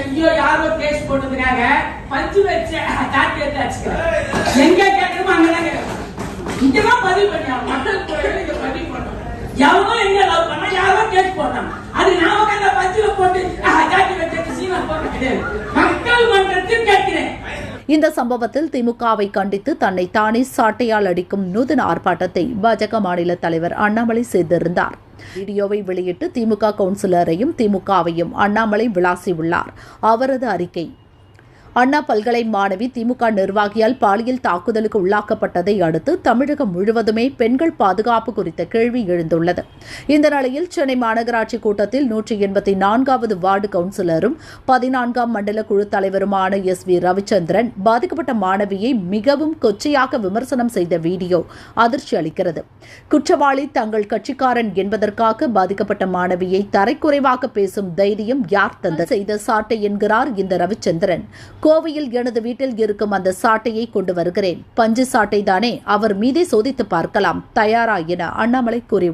எங்கேயோ யாரோ கேஸ் போட்டதுக்காக பஞ்சு வச்ச காட்டி எடுத்து அடிச்சுக்கிறேன் எங்க கேட்கணுமோ அங்கதான் கேட்கணும் இங்கதான் பதிவு பண்ணியா மக்கள் கோயில் இங்க பதிவு பண்ணணும் எவனோ எங்க லவ் பண்ணா யாரோ கேஸ் போட்டான் அது நாம அந்த பஞ்சுல போட்டு காட்டி வச்சு சீனா போட கிடையாது. மக்கள் மன்றத்தில் கேட்கிறேன். இந்த சம்பவத்தில் திமுகவை கண்டித்து தன்னை தானே சாட்டையால் அடிக்கும் நூதன ஆர்ப்பாட்டத்தை பாஜக மாநில தலைவர் அண்ணாமலை செய்திருந்தார். வீடியோவை வெளியிட்டு திமுக கவுன்சிலரையும் திமுகவையும் அண்ணாமலை விளாசியுள்ளார். அவரது அறிக்கை அண்ணா பல்கலை மாணவி திமுக நிர்வாகியால் பாலியல் தாக்குதலுக்கு உள்ளாக்கப்பட்டதை அடுத்து தமிழகம் முழுவதுமே பெண்கள் பாதுகாப்பு குறித்த கேள்வி எழுந்துள்ளது. இந்த நிலையில் சென்னை மாநகராட்சி கூட்டத்தில் நூற்றி எண்பத்தி நான்காவது வார்டு கவுன்சிலரும் பதினான்காம் மண்டல குழு தலைவருமான எஸ் வி ரவிச்சந்திரன் பாதிக்கப்பட்ட மாணவியை மிகவும் கொச்சையாக விமர்சனம் செய்த வீடியோ அதிர்ச்சி அளிக்கிறது. குற்றவாளி தங்கள் கட்சிக்காரன் என்பதற்காக பாதிக்கப்பட்ட மாணவியை தரைக்குறைவாக பேசும் தைரியம் யார் தந்த செய்த சாட்டை என்கிறார் இந்த ரவிச்சந்திரன். கோவையில் எனது வீட்டில் இருக்கும் அந்த சாட்டையை கொண்டு வருகிறேன். பஞ்சு சாட்டை தானே அவர் மீதே சோதித்து பார்க்கலாம். தயாரா என அண்ணாமலை கூறி